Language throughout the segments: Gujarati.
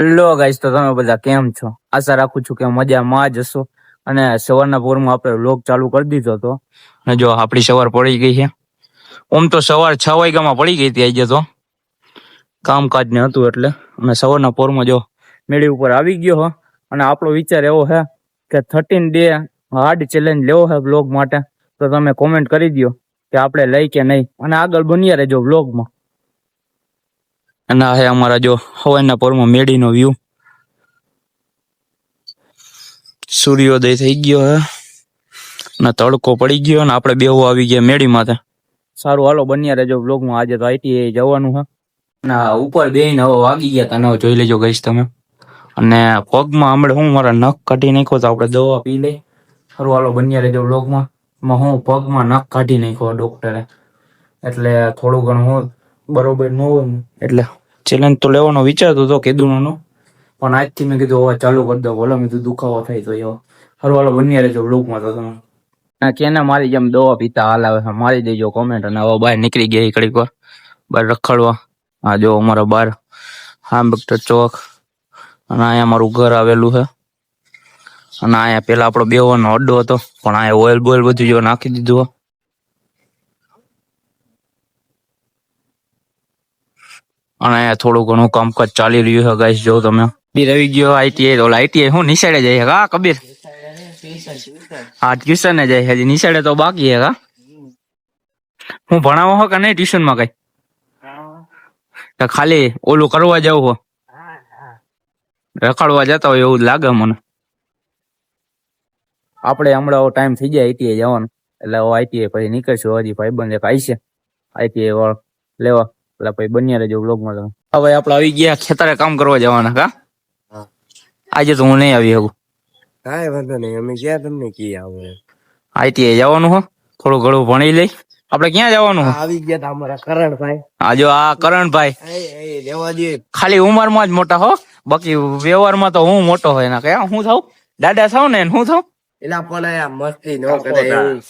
હેલો ગાઈસ તો તમે બધા કેમ છો? આશા રાખું છું કે મજામાં જ હશો. અને સવારના પોરમાં આપણે વ્લોગ ચાલુ કરી દીધો હતો. ને જો આપણી સવાર પડી ગઈ છે. ઓમ તો સવાર છ વાગ્યામાં પડી ગઈ હતી આજે તો. કામકાજ ને હતું એટલે. અને સવારના પોરમાં જો મેળી ઉપર આવી ગયો હો. અને આપણો વિચાર એવો છે કે થર્ટીન ડે હાર્ડ ચેલેન્જ લેવો છે બ્લોગ માટે. તો તમે કોમેન્ટ કરી દો કે આપણે લઈ કે નહીં. અને આગળ બન્યા રહેજો બ્લોગમાં અને આ છે અમારા જો હવાના પોરમાં મેડીનો વ્યૂ સૂર્યોદય થઈ ગયો હે. ને તડકો પડી ગયો ને આપણે બેહુ આવી ગયા મેડી માથે. સારું હાલો બન્યા રહેજો બ્લોગમાં આજે તો આઈટીઆઈ જવાનું હે. ના ઉપર બેહીને હવે વાગી ગયા તને જોઈ લેજો ગઈશ તમે. અને પગમાં હમણાં હું મારા નખ કાઢી નાખ્યો તો આપણે દવા પી લઈ સારું હાલો બન્યા રહેજો બ્લોગમાં માં હું પગમાં નખ કાઢી નાખ્યો ડોક્ટરે એટલે થોડું ઘણું બરોબર ન હોય એટલે ચેલેન્જ તો લેવાનો વિચારતો હતો કેદુનો પણ આજથી મેં કીધું હવે ચાલુ કરી દો. બોલો મેં દુખાવો થાય તો એવો. હરવાળો બન્યા રહેજો બ્લોગમાં તો તમે. ના, કેને, મારી જેમ દવા પીતા હાલ આવે મારી દેજો કોમેન્ટ અને હવે બહાર નીકળી ગયા ઘડીક વાર. બહાર રખડવા. આ જો અમારો બાર આંબેડકર ચોક. અને અહીંયા મારું ઘર આવેલું છે. અને અહીંયા પેલા આપણો બેવાનો અડ્ડો હતો. પણ અહીંયા ઓઇલ બોઇલ બધું જો નાખી દીધું અને થોડું ઘણું કામકાજ ચાલી રહ્યું છે ગાઈસ જો તમે. બી રવી ગયો આઈટીઆઈ તો આઈટીઆઈ હું નિશાળે જાય હા, કબીર? હા ટ્યુશન જાય હજી નિશાળે તો બાકી હે. હા ભણાવો હો કે નહીં ટ્યુશનમાં કઈ? ખાલી ઓલું કરવા જવું હો. રખડવા જતા હોય એવું લાગે મને. આપણે હમણાં ટાઈમ થઈ જાય આઈટીઆઈ જવાનો. એટલે આઈટીઆઈ પછી નીકળશું, હજી ભાઈબંધ એક આવી છે. આઈટીઆઈ વાળો, લેવા. એટલે ભાઈ બન્યા રહેજો બ્લોગમાં તમે હવે આપણે આવી ગયા ખેતરે કામ કરવા જવાના કા? આજે તો હું નહીં આવી શકું. કાંઈ વાંધો નહીં અમે ક્યાં તમને કી આવે આઈટીઆઈ જવાનું હો. થોડું ઘણું ભણી લઈ. આપણે ક્યાં જવાનું હો? આવી ગયા તા અમારા કરણભાઈ. આ જો આ કરણભાઈ. એ એ રેવા દે. ખાલી ઉંમરમાં જ મોટા હો. બાકી વ્યવહારમાં તો હું મોટો હોય ના કયા હું થાઉં? દાદા થાવ ને હું થાઉં? એલા પણ મસ્તી ન કરે.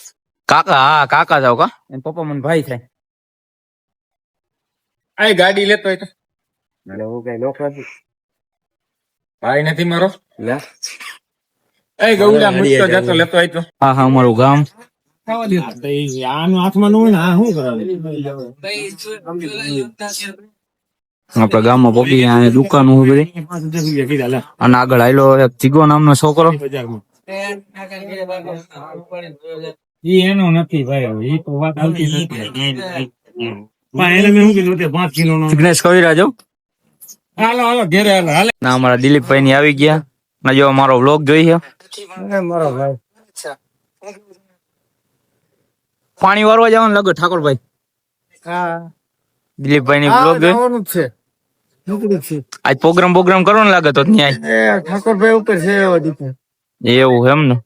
કાકા હા કાકા જાવ કા? પપ્પા મને ભાઈ થાય. આ ગાડી લેતો હોય તો. હું કઈ નો ખાધું ભાઈ નથી મારો? લે. એ ગૌડા મુસ્તો જતો લેતો હોય તો. હા હા મારું ગામ. આપડા ગામમાં અહીંયા દુકાન અને આગળ આયલો એક ચીગો નામનો છોકરો. ઈ એનો નથી ભાઈ એ તો વાત આવતી નથી. નો હાલો હાલો ઘેરે હાલો હાલે. ના અમારા દિલીપભાઈ ની આવી ગયા. ના જો મારો વ્લોગ જોઈ છે. મારો ભાઈ. પાણી વારવા જવાનું લાગે ઠાકોરભાઈ. હા. દિલીપભાઈ ની વ્લોગ છે. આજ પ્રોગ્રામ પ્રોગ્રામ કરવાનો લાગે તો ન્યાય. ઠાકોરભાઈ ઉપર છે એવું એમ ને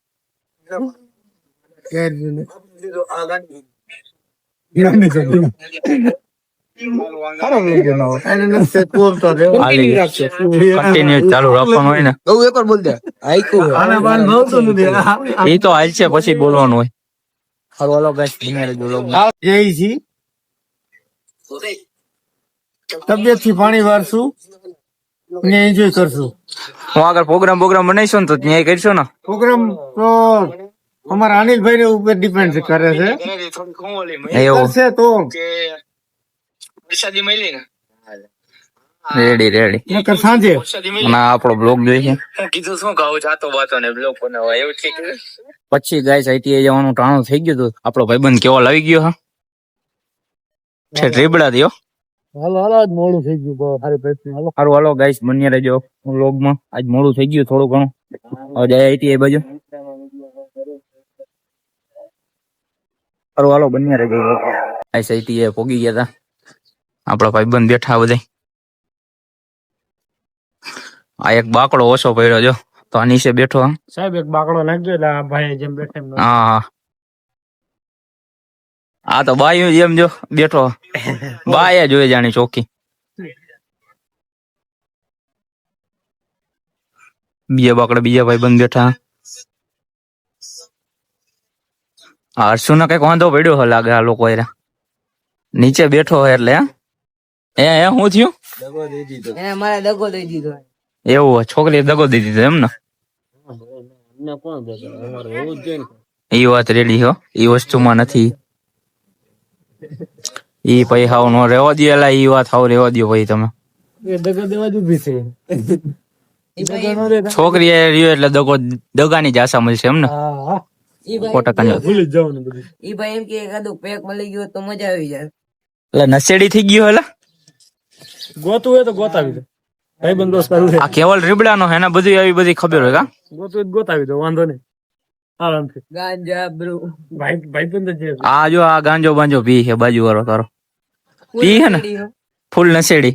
એ તો હાલ છે પછી બોલવાનું હોય હારું હાલો ગાઈસ બન્યા રહેજો vlogમાં. તબિયતથી પાણી વારશું ને એન્જોય કરશું હું આગળ પ્રોગ્રામ પ્રોગ્રામ બનાવીશું ને તો ત્યાં કરશો ને પ્રોગ્રામ તો અમારા અનિલભાઈ ને ઉપર ડિપેન્ડ કરે છે. એવું. કરશે તો. રેડી રેડી નકર સાંજે. ના આપણો બ્લોગ જોઈ છે? પછી ગાઈસ આઈટીઆઈ જવાનું ટાણું થઈ ગયું હતું. આપણો ભાઈબંધ કેવો લાવી ગયો હા? છે રીબડા થયો? હાલો હાલો આજ મોડું થઈ ગયું. બહુ સારી પ્રયત્ન હાલો. હાલો ગાઈસ બન્યા રહેજો. બ્લોગમાં આજ મોડું થઈ ગયું થોડું ઘણું. હવે જાય આઈટીઆઈ બાજુ. સારું હાલો બન્યા રહેજો. ગાઈસ એ પોગી ગયા હતા આપણા ભાઈબંધ બેઠા બધા. આ એક બાકડો ઓછો પડ્યો જો તો આ નીચે બેઠો હા સાહેબ એક બાકડો નાખજો એટલે આ ભાઈ જેમ બેઠે એમ હા આ તો બાયું જેમ જો બેઠો. બાયા જોઈ જાણી ચોખ્ખી. બીજા બાકડા બીજા ભાઈ બંધ બેઠા. આ હર્ષુ ને કંઈક વાંધો પડ્યો હો લાગે આ લોકો એરા નીચે બેઠો હોય એટલે હે? એ હે હું થયું? એને મારે દગો દઈ દીધો એવું. છોકરીએ દગો દીધી દીધો એમ ને એ વાત રેડી હો ઈ વસ્તુમાં નથી. ઈ પછી હાવ નો રેવા દે એલા ઈ વાત હાવ રેવા દો ભાઈ તમે. છોકરી એ રહ્યો એટલે દગો દગાની જ આશા મળશે એમ ને સો ટકાની વાત. ઈ ભાઈ એમ કે એકાદું પેક મળી ગયું તો મજા આવી જાય. એટલે નશેડી થઈ ગયો એટલે ગોતું હોય તો ગોતાવી દો. ભાઈ બંધ દોસ્ત આ કેવલ રીબડાનો હે ને બધી આવી બધી ખબર હોય કા? ગોતું ગોતાવી દો વાંધો નહીં. આરામથી ગાંજા બ્રો. ભાઈ ભાઈ બંધ છે. આ જો આ ગાંજો બાંજો પી છે બાજુ વાળો તારો પી હે ને? ફૂલ નસેડી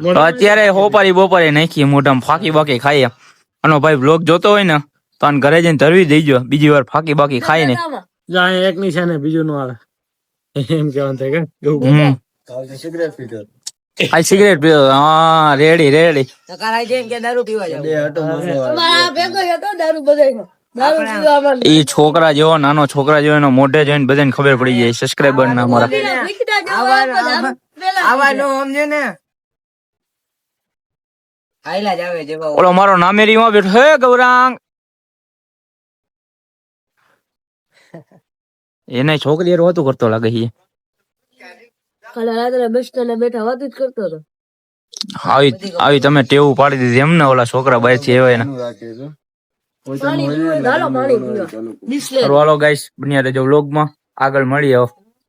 તો અત્યારે હોપારી બોપારી નાખી મોઢામાં ફાકી બાકી ખાઈએ આનો ભાઈ બ્લોગ જોતો હોય ને તો આને ઘરે જઈને ધરવી દેજો બીજી વાર ફાકી બાકી ખાઈ ને જાય એક ની છે ને બીજું નું આવે. એમ કેવાનું થાય કે? એવું પીધો. આ સિગરેટ પીધો. હા રેડી રેડી કે દારૂ પીવા જાવ એ છોકરા જેવો નાનો છોકરા જેવો એનો મોઢે જોઈને બધાને ખબર પડી જાય સબસ્ક્રાઈબર ના મારા ઓલો મારો નામેરી માં બેઠો હે ગૌરાંગ. એને છોકરી વાતું કરતો લાગે છે. આવી આવી તમે ટેવ પાડી દીધી એમ ને ઓલા છોકરા બાય છે એવા એના. હાલો ગાઈસ બન્યા રહેજો vlog માં આગળ મળીએ.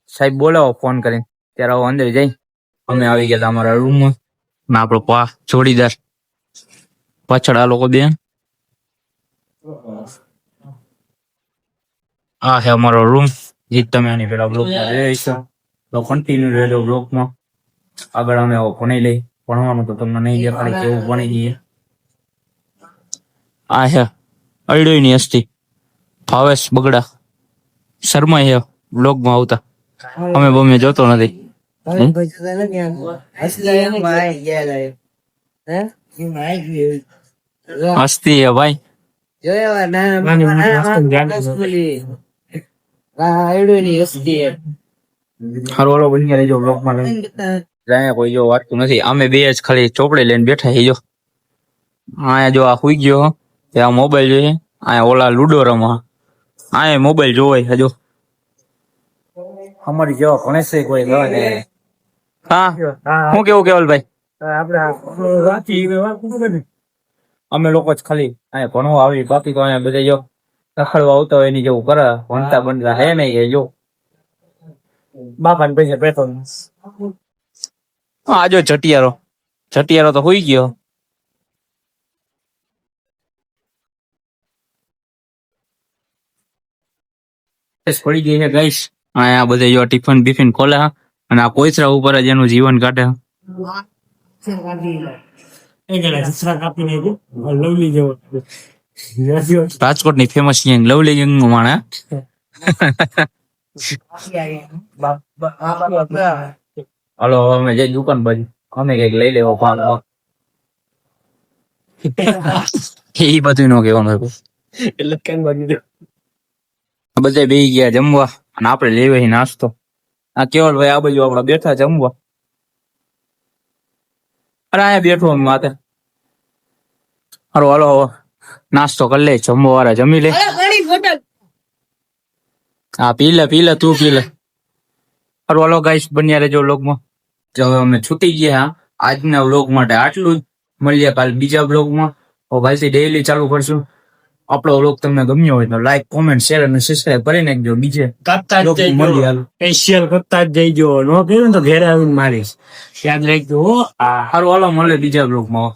સાહેબ બોલાવો ફોન કરીને. ત્યારે આવો અંદર જઈ. અમે આવી ગયા અમારા રૂમમાં. ને આપણો પા જોડીદાર. પાછળ આ લોકો બેન. આ છે અમારો રૂમ જે તમે આની પેલા બ્લોકમાં તો કન્ટિન્યુ રહેજો બ્લોકમાં. આગળ અમે ભણી લઈ ભણવાનું તો તમને નહીં દેખાડે કેવું ભણી જઈએ. આ હે અડ્યો ની અસ્તી ભાવેશ બગડા. શર્મા હે બ્લોગમાં આવતા. અમે બમે જોતો નથી. હમ? હે? ભાઈ. હારો હાલો બની રહેજો બ્લોગમાં જાય કોઈ જો વાંચતું નથી. અમે બે જ ખાલી ચોપડી લઈને બેઠા જો. આયા જો આ હુઈ ગયો તે આ મોબાઈલ જોઈએ. આયા ઓલા લુડો રમવા આયા મોબાઈલ જોવાય હજો અમારી જેવા ગણેશ કોઈ હા હું કેવું કેવલભાઈ ભાઈ? અમે લોકો જ ખાલી અહીંયા ભણવા આવી બાકી તો અહીંયા બધા જો રખડવા આવતો હોય એની જેવું કરે. ભણતા હે. નહીં કે જો. બાપા ને પૈસા પેતો હા, આ ચટિયારો ચટિયારો તો હોઈ ગયો. પડી ગઈ છે ગાઈસ. અહીંયા બધે જો ટિફિન બિફિન ખોલે અને આ કોઈસરા ઉપર જ એનું જીવન કાઢે. એ જસરા લવલી જેવો રાજકોટની ફેમસ ગેંગ લવલી ગેંગનું માણે હલો અમે જઈ દુકાન બાજુ. અમે કંઈક લઈ લેવો પાન એ બધું નો કેવાનું એટલે કેમ બાજુ દે બધે બેહી ગયા જમવા અને આપણે લેવે નાસ્તો. આ કેવલ ભાઈ આ બાજુ આપણે બેઠા જમવા. અરે અહીંયા બેઠો અમે માથે. હારો હાલો. નાસ્તો કરી લે જમવા વાળા જમી લે. હા પી લે પી લે તું પી લે. હારું હાલો ગાઈસ બન્યા રહેજો વ્લોગમાં. જો હવે અમે છૂટી ગયા હા. આજના વ્લોગ માટે આટલું જ. મળીએ કાલ બીજા વ્લોગમાં. કાલથી ડેઈલી ચાલુ કરશું. આપણો વ્લોગ તમને ગમ્યો હોય તો લાઈક કોમેન્ટ શેર અને સબસ્ક્રાઇબ કરી નાખજો બીજે કરતા જ હાલો. કરતા જ જઈજો. નો કર્યું ને તો ઘેરે આવીને મારીશ. યાદ રાખજો હારું હાલો મળે બીજા બ્લોગમાં